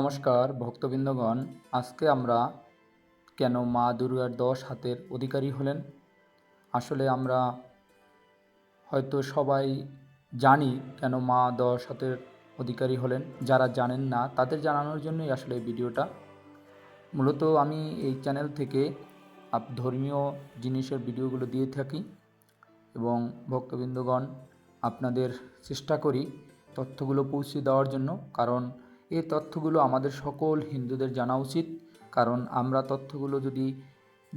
নমস্কার, ভক্তবৃন্দগণ। আজকে আমরা কেন মা দুর্গার দশ হাতের অধিকারী হলেন? আসলে আমরা হয়তো সবাই জানি কেন মা দশ হাতের অধিকারী হলেন। যারা জানেন না, তাদের জানানোর জন্যই আসলে এই ভিডিওটা। মূলত আমি এই চ্যানেল থেকে ধর্মীয় জিনিসের ভিডিওগুলো দিয়ে থাকি এবং ভক্তবৃন্দগণ আপনাদের চেষ্টা করি তথ্যগুলো পৌঁছে দেওয়ার জন্য। কারণ এই তথ্যগুলো আমাদের সকল হিন্দুদের জানা উচিত, কারণ আমরা তথ্যগুলো যদি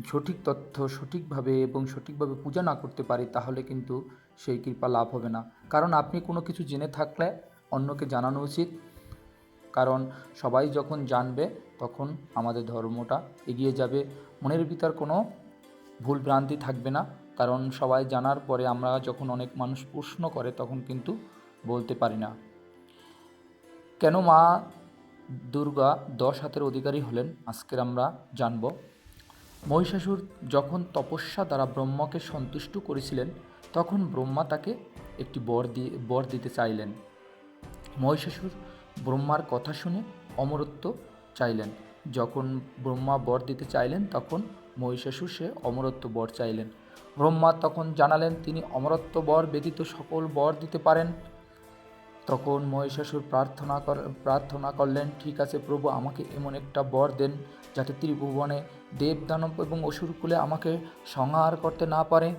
সঠিক তথ্য সঠিকভাবে এবং সঠিকভাবে পূজা না করতে পারি, তাহলে কিন্তু সেই কৃপা লাভ হবে না। কারণ আপনি কোনো কিছু জেনে থাকলে অন্যকে জানানো উচিত। কারণ সবাই যখন জানবে, তখন আমাদের ধর্মটা এগিয়ে যাবে। মনের ভিতর কোনো ভুল ভ্রান্তি থাকবে না। কারণ সবাই জানার পরে আমরা যখন অনেক মানুষ প্রশ্ন করে, তখন কিন্তু বলতে পারি না। কেন মা দুর্গা দশ হাতের অধিকারী হলেন? আজকের আমরা জানব। মহিষাসুর যখন তপস্যা দ্বারা ব্রহ্মাকে সন্তুষ্ট করেছিলেন, তখন ব্রহ্মা তাকে একটি বর দিয়ে, বর দিতে চাইলেন। মহিষাসুর ব্রহ্মার কথা শুনে অমরত্ব চাইলেন। যখন ব্রহ্মা বর দিতে চাইলেন, তখন মহিষাসুর সে অমরত্ব বর চাইলেন। ব্রহ্মা তখন জানালেন, তিনি অমরত্ব বর ব্যতীত সকল বর দিতে পারেন। তখন মহিষাসুর প্রার্থনা কর, প্রার্থনা করলেন, ঠিক আছে প্রভু, আমাকে এমন একটা বর দেন যাতে ত্রিভুবনে দেব দানব এবং অসুরকুলে আমাকে সংহার করতে না পারে।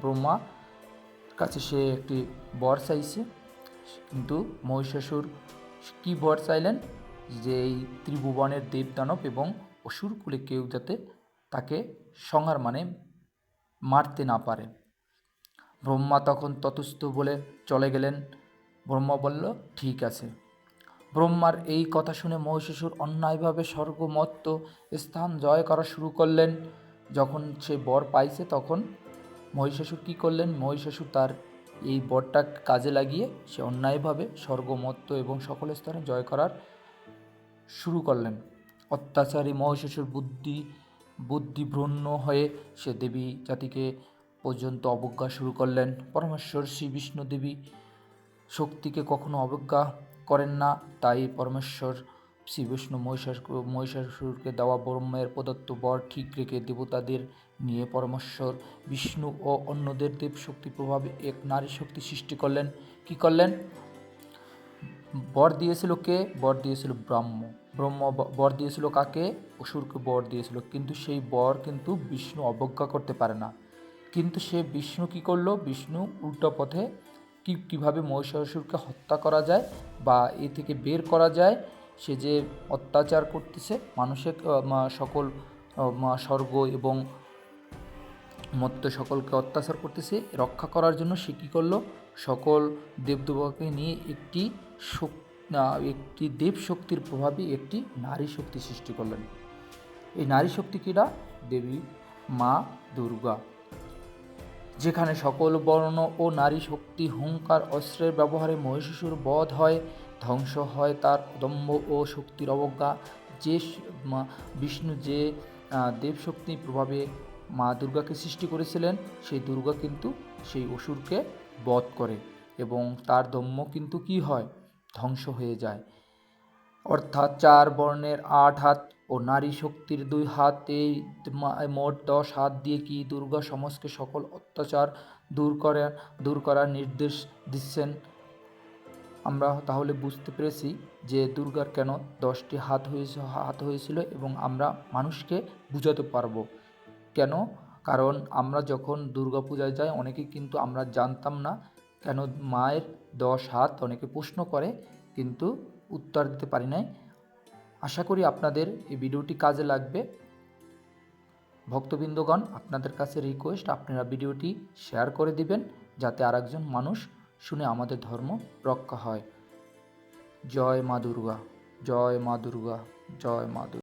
ব্রহ্মা কাছে সে একটি বর চাইছে। কিন্তু মহিষাসুর কী বর চাইলেন? যে এই ত্রিভুবনের দেবদানব এবং অসুরকুলে কেউ যাতে তাকে সংহার মানে মারতে না পারে। ব্রহ্মা তখন ততস্থ বলে চলে গেলেন। ব্রহ্মা বলল, ঠিক আছে। ব্রহ্মার এই কথা শুনে মহিষাসুর অন্যায়ভাবে স্বর্গমত্ত স্থান জয় করা শুরু করলেন। যখন সে বর পাইছে তখন মহিষাসুর কী করলেন? মহিষাসুর তার এই বরটা কাজে লাগিয়ে সে অন্যায়ভাবে স্বর্গমত্ত এবং সকল স্থানে জয় করার শুরু করলেন। অত্যাচারী মহিষাসুর বুদ্ধি বুদ্ধিভ্রন্ন হয়ে সে দেবী জাতিকে পর্যন্ত অবজ্ঞা শুরু করলেন। পরমেশ্বর শ্রী বিষ্ণু দেবী শক্তিকে কখনো অবজ্ঞা করেন না। তাই পরমেশ্বর শ্রী বিষ্ণু মহিষাস মহিষাসুরকে দেওয়া ব্রহ্মের প্রদত্ত বর ঠিক রেখে দেবতাদের নিয়ে পরমেশ্বর, বিষ্ণু ও অন্যদের দেব শক্তি প্রভাবে এক নারী শক্তি সৃষ্টি করলেন। কি করলেন? বর দিয়েছিল কে? বর দিয়েছিল ব্রহ্ম। ব্রহ্ম বর দিয়েছিল কাকে? অসুরকে বর দিয়েছিল। কিন্তু সেই বর কিন্তু বিষ্ণু অবজ্ঞা করতে পারে না। কিন্তু সে বিষ্ণু কি করল? বিষ্ণু উল্টো পথে কি, কীভাবে মহিষাসুরকে হত্যা করা যায় বা এ থেকে বের করা যায়? সে যে অত্যাচার করতেছে মানুষের সকল স্বর্গ এবং মত্ত সকলকে অত্যাচার করতেছে, রক্ষা করার জন্য সে কী করল? সকল দেবদেবতাকে নিয়ে একটি একটি দেব শক্তির প্রভাবে একটি নারী শক্তি সৃষ্টি করলেন। এই নারী শক্তি কিরা দেবী, মা, দুর্গা। যেখানে সকল বর্ণ ও নারী শক্তি হুঙ্কার অস্ত্রের ব্যবহারে মহিষাসুর বধ হয়, ধ্বংস হয় তার দম্ভ ও শক্তির অবজ্ঞা। যে বিষ্ণু যে দেবশক্তি প্রভাবে মা দুর্গাকে সৃষ্টি করেছিলেন, সেই দুর্গা কিন্তু সেই অসুরকে বধ করে এবং তার দম্ভ কিন্তু কি হয়? ধ্বংস হয়ে যায়। অর্থাৎ চার বর্ণের আট হাত ও নারী শক্তির দুই হাত মোট দশ হাত দিয়ে কি দুর্গা সমাজকে সকল অত্যাচার দূর করে দূর করার নির্দেশ দিচ্ছেন? আমরা তাহলে বুঝতে পেরেছি যে দুর্গার কেন দশটি হাত হয়েছে, হাত হয়েছিল এবং আমরা মানুষকে বুঝাতে পারব। কেন? কারণ আমরা যখন দুর্গা পূজায় যাই অনেকে কিন্তু আমরা জানতাম না কেন মায়ের দশ হাত অনেকে প্রশ্ন করে, কিন্তু উত্তর দিতে পারি নাই। আশা করি আপনাদের এই ভিডিওটি কাজে লাগবে। ভক্তবৃন্দগণ, আপনাদের কাছে রিকোয়েস্ট আপনারা ভিডিওটি শেয়ার করে দিবেন, যাতে আরেকজন মানুষ শুনে আমাদের ধর্ম রক্ষা হয়। জয় মা দুর্গা, জয় মা দুর্গা, জয় মা দুর্গা।